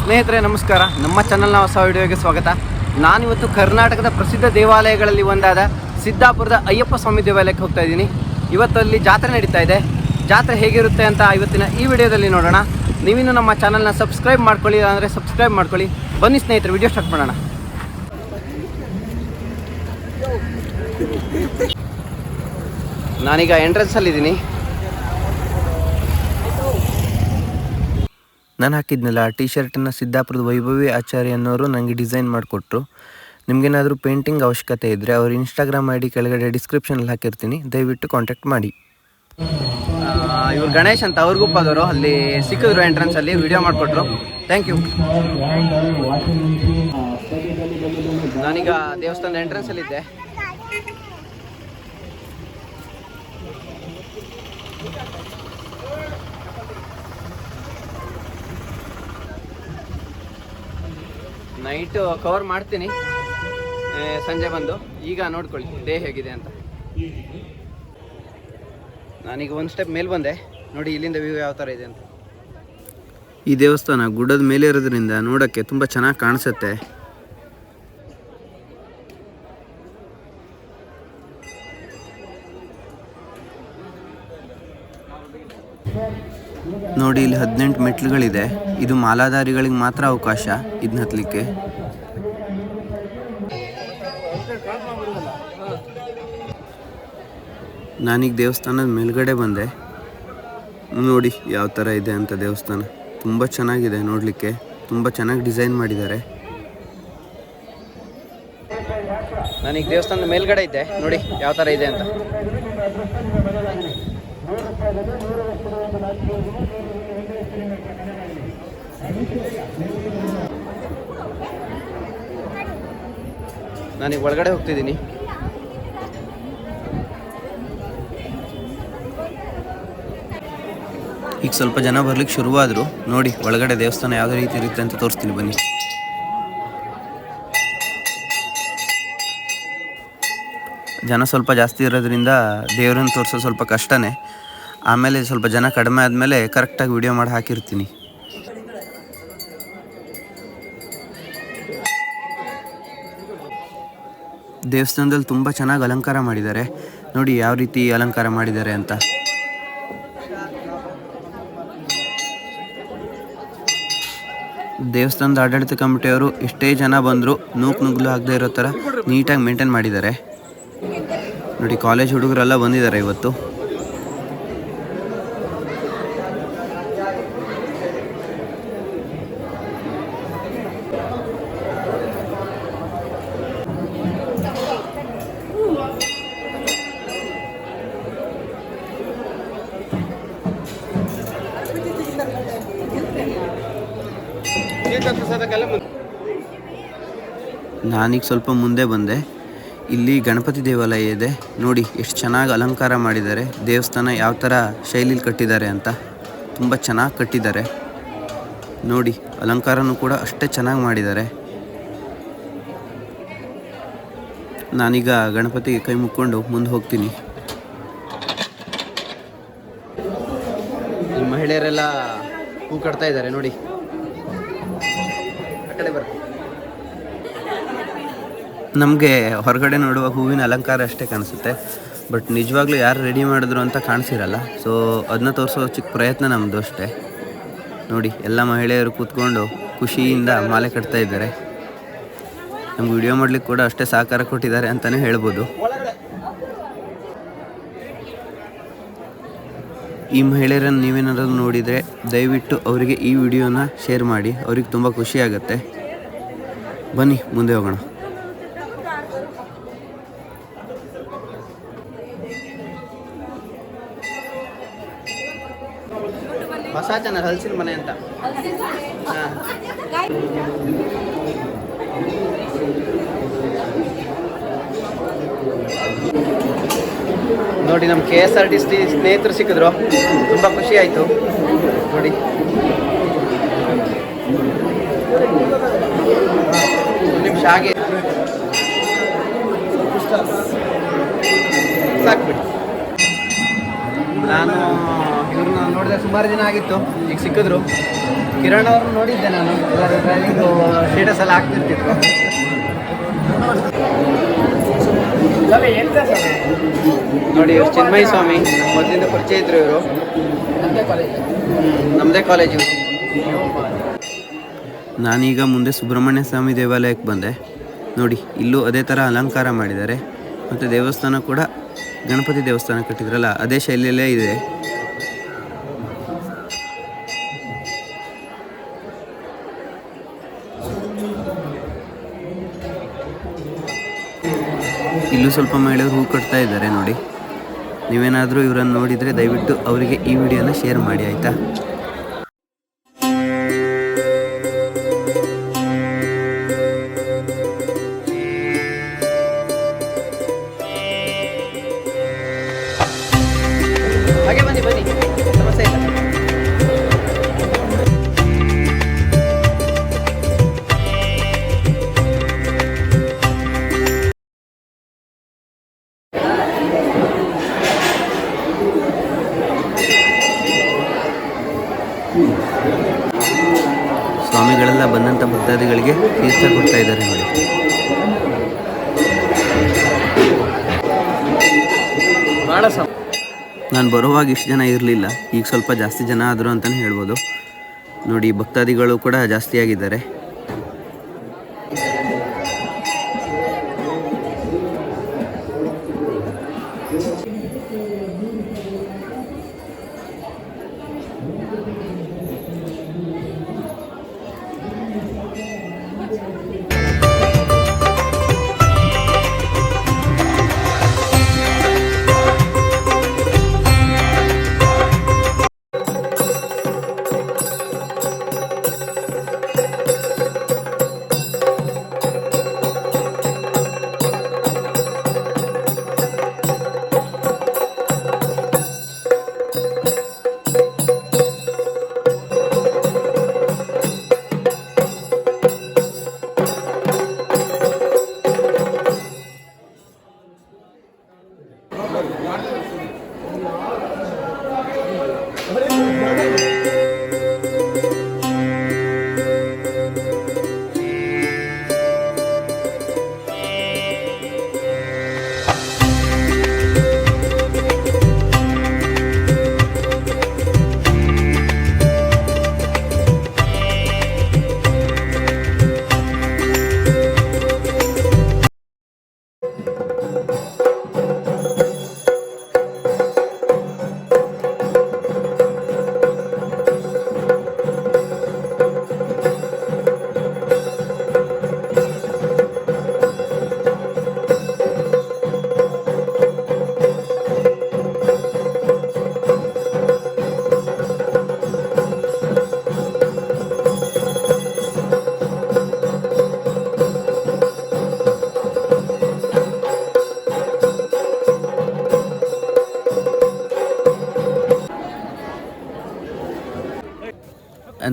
ಸ್ನೇಹಿತರೆ, ನಮಸ್ಕಾರ. ನಮ್ಮ ಚಾನಲ್ನ ಹೊಸ ವಿಡಿಯೋಗೆ ಸ್ವಾಗತ. ನಾನಿವತ್ತು ಕರ್ನಾಟಕದ ಪ್ರಸಿದ್ಧ ದೇವಾಲಯಗಳಲ್ಲಿ ಒಂದಾದ ಸಿದ್ದಾಪುರದ ಅಯ್ಯಪ್ಪ ಸ್ವಾಮಿ ದೇವಾಲಯಕ್ಕೆ ಹೋಗ್ತಾ ಇದ್ದೀನಿ. ಇವತ್ತು ಅಲ್ಲಿ ಜಾತ್ರೆ ನಡೀತಾ ಇದೆ. ಜಾತ್ರೆ ಹೇಗಿರುತ್ತೆ ಅಂತ ಇವತ್ತಿನ ಈ ವಿಡಿಯೋದಲ್ಲಿ ನೋಡೋಣ. ನೀವಿನ್ನು ನಮ್ಮ ಚಾನಲ್ನ ಸಬ್ಸ್ಕ್ರೈಬ್ ಮಾಡ್ಕೊಳ್ಳಿ ಅಂದರೆ ಸಬ್ಸ್ಕ್ರೈಬ್ ಮಾಡ್ಕೊಳ್ಳಿ. ಬನ್ನಿ ಸ್ನೇಹಿತರೆ, ವಿಡಿಯೋ ಸ್ಟಾರ್ಟ್ ಮಾಡೋಣ. ನಾನೀಗ ಎಂಟ್ರೆನ್ಸಲ್ಲಿದ್ದೀನಿ ನಾನು ಹಾಕಿದ್ನಲ್ಲ ಆ ಟಿ ಶರ್ಟನ್ನು ಸಿದ್ದಾಪುರದ ವೈಭವಿ ಆಚಾರ್ಯ ಅನ್ನೋರು ನನಗೆ ಡಿಸೈನ್ ಮಾಡಿಕೊಟ್ರು. ನಿಮಗೇನಾದರೂ ಪೇಂಟಿಂಗ್ ಅವಶ್ಯಕತೆ ಇದ್ದರೆ ಅವ್ರ ಇನ್ಸ್ಟಾಗ್ರಾಮ್ ಐ ಡಿ ಕೆಳಗಡೆ ಡಿಸ್ಕ್ರಿಪ್ಷನಲ್ಲಿ ಹಾಕಿರ್ತೀನಿ. ದಯವಿಟ್ಟು ಕಾಂಟ್ಯಾಕ್ಟ್ ಮಾಡಿ. ಇವ್ರು ಗಣೇಶ್ ಅಂತ ಅವ್ರಿಗುಪ್ಪದವರು ಅಲ್ಲಿ ಸಿಕ್ಕಿದ್ರು ಎಂಟ್ರೆನ್ಸ್ ಅಲ್ಲಿ ವಿಡಿಯೋ ಮಾಡಿಕೊಟ್ರು. ಥ್ಯಾಂಕ್ ಯು ನಾನೀಗ ದೇವಸ್ಥಾನದ ಎಂಟ್ರೆನ್ಸ್ ಅಲ್ಲಿ ಇದ್ದೆ. ನೈಟ್ ಕವರ್ ಮಾಡ್ತೀನಿ. ಸಂಜೆ ಬಂದು. ಈಗ ನೋಡ್ಕೊಳ್ಳಿ, ಡೇ ಹೇಗಿದೆ ಅಂತ. ನಾನೀಗ ಒಂದು ಸ್ಟೆಪ್ ಮೇಲೆ ಬಂದೆ. ನೋಡಿ ಇಲ್ಲಿಂದ ವ್ಯೂ ಯಾವ ಥರ ಇದೆ ಅಂತ. ಈ ದೇವಸ್ಥಾನ ಗುಡ್ಡದ ಮೇಲೆ ಇರೋದ್ರಿಂದ ನೋಡೋಕ್ಕೆ ತುಂಬ ಚೆನ್ನಾಗಿ ಕಾಣಿಸುತ್ತೆ. ನೋಡಿ ಇಲ್ಲಿ ಹದಿನೆಂಟು ಮೆಟ್ಲುಗಳಿದೆ. ಇದು ಮಾಲಾಧಾರಿಗಳಿಗೆ ಮಾತ್ರ ಅವಕಾಶ ಇದನ್ನ ಹತ್ತಲಿಕ್ಕೆ ನಾನೀಗ ದೇವಸ್ಥಾನದ ಮೇಲ್ಗಡೆ ಬಂದೆ. ನೋಡಿ ಯಾವ ಥರ ಇದೆ ಅಂತ ದೇವಸ್ಥಾನ. ತುಂಬ ಚೆನ್ನಾಗಿದೆ ನೋಡಲಿಕ್ಕೆ. ತುಂಬ ಚೆನ್ನಾಗಿ ಡಿಸೈನ್ ಮಾಡಿದ್ದಾರೆ. ನಾನೀಗ ದೇವಸ್ಥಾನದ ಮೇಲ್ಗಡೆ ಇದ್ದೆ. ನೋಡಿ ಯಾವ ಥರ ಇದೆ ಅಂತ. ನಾನೀಗ ಒಳಗಡೆ ಹೋಗ್ತಿದ್ದೀನಿ. ಈಗ ಸ್ವಲ್ಪ ಜನ ಬರ್ಲಿಕ್ಕೆ ಶುರುವಾದರು. ನೋಡಿ, ಒಳಗಡೆ ದೇವಸ್ಥಾನ ಯಾವುದೇ ರೀತಿ ಇರುತ್ತೆ ಅಂತ ತೋರಿಸ್ತೀನಿ ಬನ್ನಿ. ಜನ ಸ್ವಲ್ಪ ಜಾಸ್ತಿ ಇರೋದ್ರಿಂದ ದೇವ್ರನ್ನ ತೋರಿಸೋದು ಸ್ವಲ್ಪ ಕಷ್ಟನೇ. ಆಮೇಲೆ ಸ್ವಲ್ಪ ಜನ ಕಡಿಮೆ ಆದಮೇಲೆ ಕರೆಕ್ಟಾಗಿ ವಿಡಿಯೋ ಮಾಡಿ ಹಾಕಿರ್ತೀನಿ. ದೇವಸ್ಥಾನದಲ್ಲಿ ತುಂಬ ಚೆನ್ನಾಗಿ ಅಲಂಕಾರ ಮಾಡಿದ್ದಾರೆ. ನೋಡಿ ಯಾವ ರೀತಿ ಅಲಂಕಾರ ಮಾಡಿದ್ದಾರೆ ಅಂತ. ದೇವಸ್ಥಾನದ ಆಡಳಿತ ಕಮಿಟಿಯವರು ಎಷ್ಟೇ ಜನ ಬಂದರೂ ನೂಕು ನುಗ್ಲು ಆಗದೆ ಇರೋ ಥರ ನೀಟಾಗಿ ಮೇಂಟೈನ್ ಮಾಡಿದ್ದಾರೆ. ನೋಡಿ ಕಾಲೇಜ್ ಹುಡುಗರೆಲ್ಲ ಬಂದಿದ್ದಾರೆ ಇವತ್ತು. ನಾನೀಗ ಸ್ವಲ್ಪ ಮುಂದೆ ಬಂದೆ. ಇಲ್ಲಿ ಗಣಪತಿ ದೇವಾಲಯ ಇದೆ. ನೋಡಿ, ಎಷ್ಟು ಚೆನ್ನಾಗಿ ಅಲಂಕಾರ ಮಾಡಿದ್ದಾರೆ. ದೇವಸ್ಥಾನ ಯಾವ ಥರ ಶೈಲಿಲಿ ಕಟ್ಟಿದ್ದಾರೆ ಅಂತ. ತುಂಬ ಚೆನ್ನಾಗಿ ಕಟ್ಟಿದ್ದಾರೆ. ನೋಡಿ, ಅಲಂಕಾರನೂ ಕೂಡ ಅಷ್ಟೇ ಚೆನ್ನಾಗಿ ಮಾಡಿದ್ದಾರೆ. ನಾನೀಗ ಗಣಪತಿಗೆ ಕೈ ಮುಕ್ಕೊಂಡು ಮುಂದೆ ಹೋಗ್ತೀನಿ. ಈ ಮಹಿಳೆಯರೆಲ್ಲ ಹೂ ಕಟ್ತಾ ಇದ್ದಾರೆ, ನೋಡಿ. ಕಡೆ ಬರ್ತೀವಿ ನಮಗೆ ಹೊರಗಡೆ ನೋಡುವ ಹೂವಿನ ಅಲಂಕಾರ ಅಷ್ಟೇ ಕಾಣಿಸುತ್ತೆ. ಬಟ್ ನಿಜವಾಗ್ಲೂ ಯಾರು ರೆಡಿ ಮಾಡಿದ್ರು ಅಂತ ಕಾಣಿಸಿರಲ್ಲ. ಸೊ ಅದನ್ನ ತೋರಿಸೋ ಚಿಕ್ಕ ಪ್ರಯತ್ನ ನಮ್ಮದು ಅಷ್ಟೇ. ನೋಡಿ, ಎಲ್ಲ ಮಹಿಳೆಯರು ಕೂತ್ಕೊಂಡು ಖುಷಿಯಿಂದ ಮಾಲೆ ಕಟ್ತಾ ಇದ್ದಾರೆ. ನಮ್ಗೆ ವಿಡಿಯೋ ಮಾಡ್ಲಿಕ್ಕೆ ಕೂಡ ಅಷ್ಟೇ ಸಹಕಾರ ಕೊಟ್ಟಿದ್ದಾರೆ ಅಂತಲೇ ಹೇಳ್ಬೋದು. ಈ ಮಹಿಳೆಯರನ್ನು ನೀವೇನಾದರೂ ನೋಡಿದರೆ ದಯವಿಟ್ಟು ಅವರಿಗೆ ಈ ವಿಡಿಯೋನ ಶೇರ್ ಮಾಡಿ. ಅವ್ರಿಗೆ ತುಂಬ ಖುಷಿಯಾಗತ್ತೆ ಆಗುತ್ತೆ. ಬನ್ನಿ ಮುಂದೆ ಹೋಗೋಣ. ಹೊಸ ಜನ ಹಲಸಿನ ಮನೆ ಅಂತ. ಹಾ. ನೋಡಿ ನಮ್ಮ K S R T C ಸ್ನೇಹಿತರು ಸಿಕ್ಕಿದ್ರು. ತುಂಬ ಖುಷಿ ಆಯಿತು. ನೋಡಿ. ನಿಮಿಷ ಹಾಗೆ. ಸಾಕ್ಬಿಡಿ. ನಾನು ಇವ್ರನ್ನ ನೋಡಿದೆ ಸುಮಾರು ದಿನ ಆಗಿತ್ತು. ಈಗ ಸಿಕ್ಕಿದ್ರು. ಕಿರಣ್ ಅವ್ರನ್ನ ನೋಡಿದ್ದೆ ನಾನು. ಎಲ್ಲರೂ ಡ್ರೈವಿಂಗು ಸ್ಟೇಟಸ್ ಎಲ್ಲ ಹಾಕ್ತಿರ್ತಿದ್ರು. ನೋಡಿ ಇವ್ರು ಚಿನ್ಮಯ ಸ್ವಾಮಿ ಮೊದಲಿಂದ ಪರಿಚಯ ಇದ್ರು ಇವರು. ನಮ್ಮದೇ ಕಾಲೇಜು ನಾನೀಗ ಮುಂದೆ ಸುಬ್ರಹ್ಮಣ್ಯ ಸ್ವಾಮಿ ದೇವಾಲಯಕ್ಕೆ ಬಂದೆ. ನೋಡಿ ಇಲ್ಲೂ ಅದೇ ಥರ ಅಲಂಕಾರ ಮಾಡಿದ್ದಾರೆ. ಮತ್ತು ದೇವಸ್ಥಾನ ಕೂಡ ಗಣಪತಿ ದೇವಸ್ಥಾನ ಕಟ್ಟಿದ್ರಲ್ಲ ಅದೇ ಶೈಲಿಯಲ್ಲೇ ಇದೆ. ಇಲ್ಲೂ ಸ್ವಲ್ಪ ಮಹಿಳೆಯರು ಹೂ ಕಟ್ತಾ ಇದ್ದಾರೆ ನೋಡಿ. ನೀವೇನಾದರೂ ಇವರನ್ನು ನೋಡಿದರೆ ದಯವಿಟ್ಟು ಅವರಿಗೆ ಈ ವಿಡಿಯೋನ ಶೇರ್ ಮಾಡಿ, ಆಯಿತಾ? ನಾನು ಬರುವಾಗ ಇಷ್ಟು ಜನ ಇರಲಿಲ್ಲ. ಈಗ ಸ್ವಲ್ಪ ಜಾಸ್ತಿ ಜನ ಆದರು ಅಂತಲೇ ಹೇಳ್ಬೋದು. ನೋಡಿ, ಭಕ್ತಾದಿಗಳು ಕೂಡ ಜಾಸ್ತಿ ಆಗಿದ್ದಾರೆ.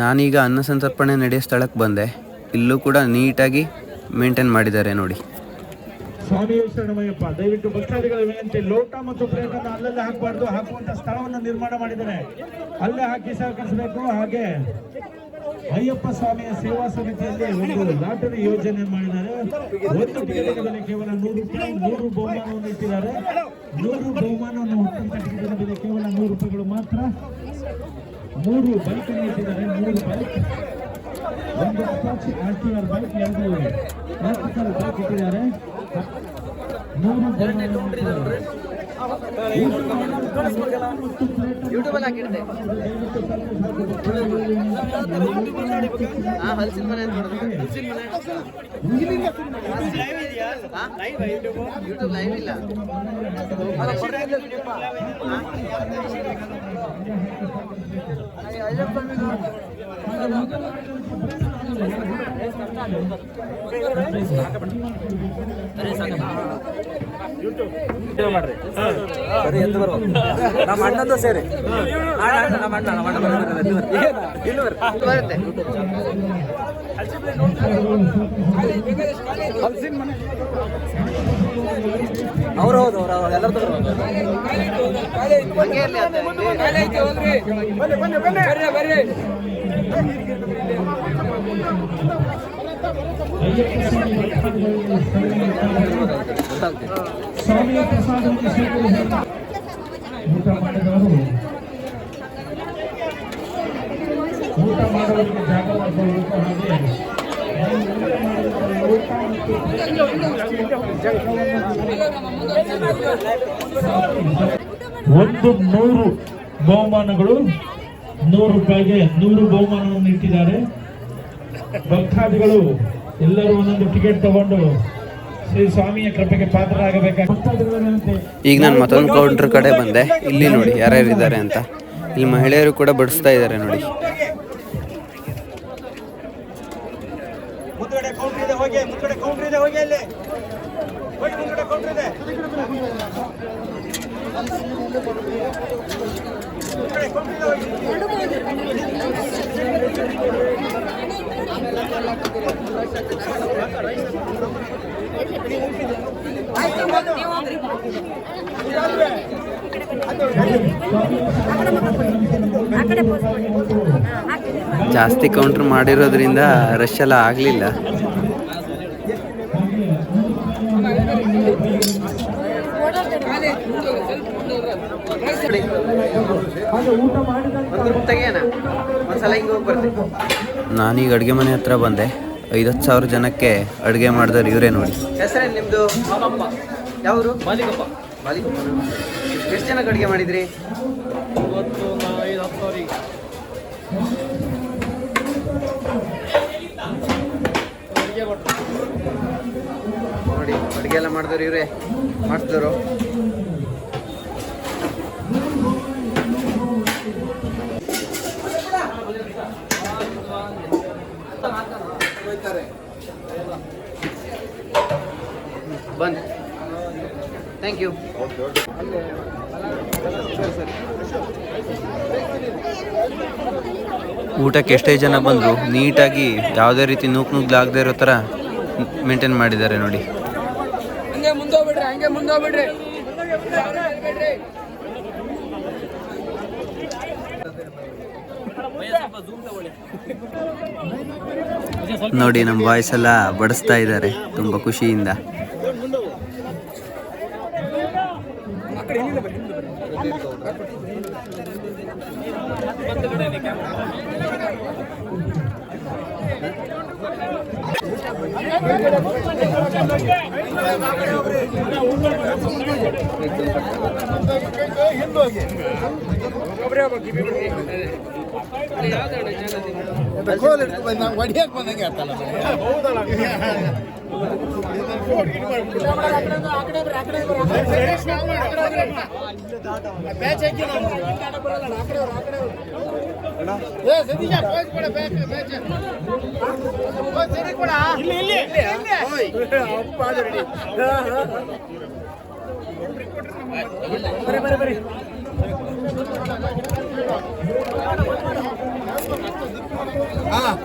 ನಾನೀಗ ಅನ್ನ ಸಂತರ್ಪಣೆ ನಡೆಯೋ ಸ್ಥಳಕ್ಕೆ ಬಂದೆ. ಇಲ್ಲೂ ಕೂಡ ನೀಟಾಗಿ ಮೇಂಟೈನ್ ಮಾಡಿದ್ದಾರೆ ನೋಡಿ. ಸ್ವಾಮಿ ಶರಣಮಯ್ಯಪ್ಪ ದಯವಿಟ್ಟು ಭಕ್ತಾದಿಗಳ ವಿನಂತಿ, ಲೋಟ ಮತ್ತು ಪ್ಲೇಟನ್ನು ಅಲ್ಲಲ್ಲೇ ಹಾಕಬಾರ್ದು. ಹಾಕುವಂತ ಸ್ಥಳವನ್ನು ನಿರ್ಮಾಣ ಮಾಡಿದ್ದಾರೆ. ಅಲ್ಲೇ ಹಾಕಿ ಸಹಕರಿಸಬೇಕು. ಹಾಗೆ ಅಯ್ಯಪ್ಪ ಸ್ವಾಮಿಯ ಸೇವಾ ಸಮಿತಿಯಲ್ಲಿ ಒಂದು ಲಾಟರಿ ಯೋಜನೆ ಮಾಡಿದ್ದಾರೆ. ಒಂದು ಟಿಕೆಟಿನ ಬೆಲೆ ಕೇವಲ ನೂರು ರೂಪಾಯಿ, ನೂರು ಬಹುಮಾನವನ್ನು ಇಟ್ಟಿದ್ದಾರೆ. ನೂರು ಬಹುಮಾನವನ್ನು ಟಿಕೆಟಿನ ಕೇವಲ ನೂರು ರೂಪಾಯಿಗಳು ಮಾತ್ರ. ಮೂರು ಬೈಕ್ ಇಟ್ಟಿದ್ದಾರೆ, ಮೂರು ಬೈಕ್ ಒಂದು Apache R T R bike ಎರಡು ಬೈಕ್ ಇಟ್ಟಿದ್ದಾರೆ ಮೂರು. ಯೂಟ್ಯೂಬಲ್ಲಿ ಹಾಕಿರ್ತೆ ಹಾಂ ಹಲಸಿನ ಮನೆ ಅಂತ ನೋಡಿದ್ರೆ ಹಲಸಿನ ಮನೆ ಯೂಟ್ಯೂಬ್ ಲೈವ್ ಬರುವ ನಮ್ಮ ಅಣ್ಣಂದು ಸೇರಿ ನಮ್ಮ ಅಣ್ಣ ನಮ್ಮ ಅಣ್ಣ ಬರ್ತಾರೆ. ಬರುತ್ತೆ ಅವ್ರು ಹೌದು ಅವ್ರು ಅವ್ರು ಎಲ್ಲರೂ ಅಂತ ಇಲ್ಲಿ. ಸ್ವಾಮಿಯ ಪ್ರಸಾದವನ್ನು ಊಟ ಮಾಡಿದವರು ಊಟ ಮಾಡುವುದಕ್ಕೆ ಒಂದು ನೂರು ಬಹುಮಾನಗಳು ನೂರು ರೂಪಾಯಿಗೆ ನೂರು ಬಹುಮಾನವನ್ನು ಇಟ್ಟಿದ್ದಾರೆ. ಭಕ್ತಾದಿಗಳು ಎಲ್ಲರೂ ಒಂದೊಂದು ಟಿಕೆಟ್ ತಗೊಂಡು ಶ್ರೀ ಸ್ವಾಮಿಯ ಕೃಪೆಗೆ ಪಾತ್ರರಾಗಬೇಕಾಗಿ ಈಗ ನಾನು ಮತ್ತೊಂದು ಕೌಂಟರ್ ಕಡೆ ಬಂದೆ. ಇಲ್ಲಿ ನೋಡಿ ಯಾರ್ಯಾರು ಇದ್ದಾರೆ ಅಂತ. ಇಲ್ಲಿ ಮಹಿಳೆಯರು ಕೂಡ ಬಡಿಸ್ತಾ ಇದ್ದಾರೆ ನೋಡಿ ಮುಂದ್ಗಡೆ ಕೌಂಟ್ರ್ ಇದೆ ಹೋಗಿ ಮುಂದ್ಗಡೆ ಕೌಂಟ್ರ್ ಇದೆ ಹೋಗಿ ಅಲ್ಲಿ ಹೋಗಿ ಮುಂದ್ಗಡೆ ಕೌಂಟ್ರ್ ಇದೆ ಮುಂದ್ಗಡೆ ಕೌಂಟ್ರ್ ಇದೆ ಹೋಗಿ ಜಾಸ್ತಿ ಕೌಂಟ್ರ್ ಮಾಡಿರೋದ್ರಿಂದ ರಶ್ ಎಲ್ಲ ಆಗ್ಲಿಲ್ಲ. ನಾನೀಗ ಅಡುಗೆ ಮನೆ ಹತ್ರ ಬಂದೆ. ಐವತ್ತು ಸಾವಿರ ಜನಕ್ಕೆ ಅಡುಗೆ ಮಾಡಿದವ್ರು ಇವರೇ ನೋಡಿ. ಹೆಸರೇನು ನಿಮ್ಮದು ಯಾವರು? ಮಾಲಿಕಪ್ಪ ಮಾಲಿಕಪ್ಪ ಎಷ್ಟು ಜನಕ್ಕೆ ಅಡುಗೆ ಮಾಡಿದ್ರಿ? ನೋಡಿ ಅಡುಗೆ ಎಲ್ಲ ಮಾಡಿದವ್ರು ಇವರೇ. ಮಾಡಿಸಿದವರು ಬಂದ್. ಥ್ಯಾಂಕ್ ಯು ಊಟಕ್ಕೆ ಎಷ್ಟೇ ಜನ ಬಂದರು ನೀಟಾಗಿ ಯಾವುದೇ ರೀತಿ ನೂಕು ನುಗ್ಲಾಗದೇ ಇರೋ ಥರ ಮೇಂಟೈನ್ ಮಾಡಿದ್ದಾರೆ ನೋಡಿ. ಹಂಗೆ ಮುಂದೋಗ್ಬಿಡ್ರಿ ಹಂಗೆ ಮುಂದೋಗ್ಬಿಡ್ರಿ. ನೋಡಿ ನಮ್ಮ ಬಾಯ್ಸ್ ಎಲ್ಲ ಬಡಿಸ್ತಾ ಇದ್ದಾರೆ ತುಂಬ ಖುಷಿಯಿಂದ. ನಾವು ಒಡಿಯಕ್ಕೆ ಬಂದಂಗೆ ಆಯ್ತಲ್ಲ ಬರೀ ಬರೀ ಬರೀ ಹಾಂ